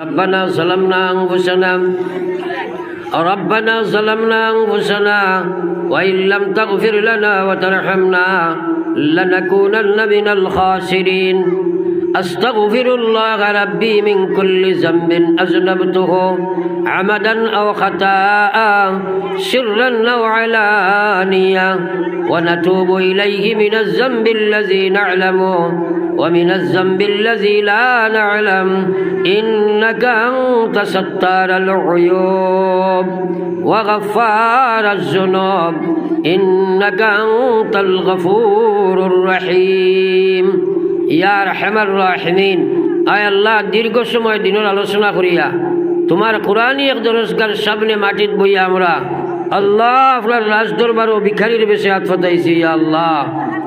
ربنا ظلمنا أنفسنا ربنا ظلمنا أنفسنا وإن لم تغفر لنا وترحمنا لنكونن من الخاسرين أستغفر الله ربي من كل ذنب أذنبته عمدا أو خطاء سرا أو علانية ونتوب إليه من الذنب الذي نعلمه ومن الذنب الذي لا نعلم إنك أنت ستار العيوب وغفار الذنوب إنك أنت الغفور الرحيم ইয়া রহমার রাহিমিন আয় আল্লাহ দীর্ঘ সময় দিনের আলোচনা করিয়া তোমার কোরআনই এক দরজগার সামনে মাটিত বইয়া আমরা আল্লাহ আপনার রাজ দরবার ও ভিখারির বেশি হাত ফতাইছি ইয়া আল্লাহ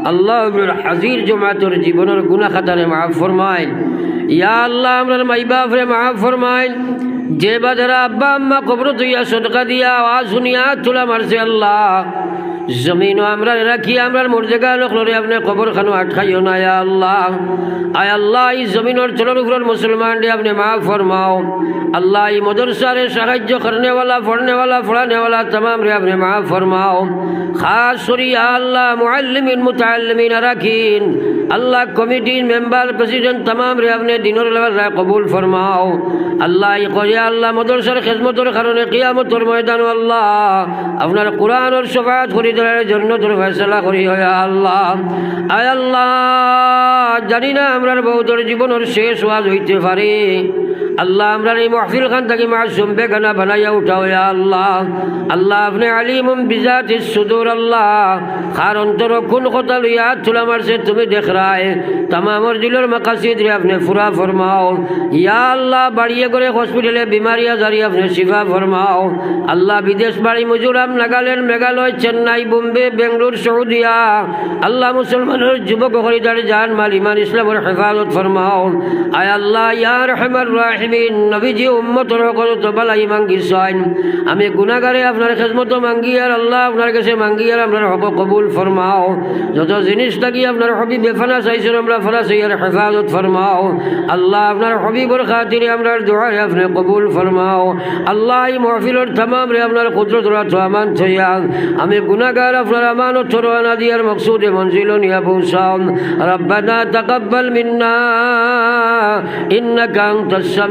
আল্লাহ হাজির জমাতর জীবনের গুণাখাতারে মাফ ফরমাইন ইয়া আল্লাহ, আমরা মাইবা ফরে মা ফরমাইন। যে বা যারা আব্বা আম্মা কবর তুইয়া সদকা দিয়া আওয়াজ শুনিয়া চুলা মারছে আল্লাহ জমিন আমরা রাখি, আমরা মর্যাদা লক্ষণে আপনি কবর খানো আটকাইও না আয়া আল্লাহ। আয় আল্লাহ, এই জমিনের চলর উপর মুসলমান রে আপনি মা ফরমাও। আল্লাহ, এই মদরসারে সাহায্য করনেওয়ালা, পড়নেওয়ালা, ফড়ানেওয়ালা তমাম রে আপনি মা ফরমাও। খাস করি আল্লাহ, মুআল্লিমিন, মুতাআল্লিমিন রাখিন। আল্লাহ কমিটির মেম্বার, প্রেসিডেন্ট তমাম রে আপনি দিনের লেভেল কবুল ফরমাও আল্লাহ করিয়া আল্লাহ মদরসার খেজমতর কারণে কিয়ামতর ময়দান আল্লাহ। আপনার কোরআনের সফাত করি দেওয়ার জন্য তোর ফেসলা করি হয় আল্লাহ, আয় আল্লাহ, জানি না আমরার বৌদ্ধর জীবনের শেষ ওয়াজ হইতে পারে আল্লাহ, আমরা এই মহফিল খান থাকি মাসুম বেগানা বানাইয়া উঠাও আল্লাহ। আল্লাহ, আপনি আলিম বিজাত সুদূর আল্লাহ। খার অন্তর কোন কথা লইয়া তুলা মারছে, তুমি দেখ রায়। তামামর দিলের মাকাসিদ রে আপনি ফুরা ফরমাও। ইয়া আল্লাহ, বাড়িয়ে করে হসপিটালে বিমারিয়া জারি আপনি শিফা ফরমাও। আল্লাহ, বিদেশ বাড়ি মিজোরাম, নাগাল্যান্ড, মেঘালয়, চেন্নাই, বোম্বে, বেঙ্গলোর, সৌদিয়া। আল্লাহ, মুসলমানের যুবক হরিদার জান মাল ইমান ইসলামের হেফাজত ফরমাও। আয় আল্লাহ ইয়ার রহমান রাহিমিন নবীজি উম্মতর কত বালাই মাঙ্গিছেন আমি গুণাগারে আপনার খেজমত মাঙ্গি আর আল্লাহ আপনার কাছে মাঙ্গি আর আপনার হক কবুল ফরমাও। যত জিনিস থাকি আপনার হবি বেফানা চাইছেন, আমরা ফানা চাইয়ার হেফাজত ফরমাও। আল্লাহ আপনার হবিবর খাতিরে আমরা দোয়ারে আপনি কবুল ফরমাও। আল্লাহ এই মহফিলর থামাম রে আপনার ক্ষুদ্র তোরা থামান থইয়াক আমি গুণাগার আপনার আমানত থরওয়ানা দিয়ার মকসুদে মঞ্জিল নিয়া পৌঁছাম রব্বানা তাকাব্বাল মিন্না, ইন্নাকা আনতাস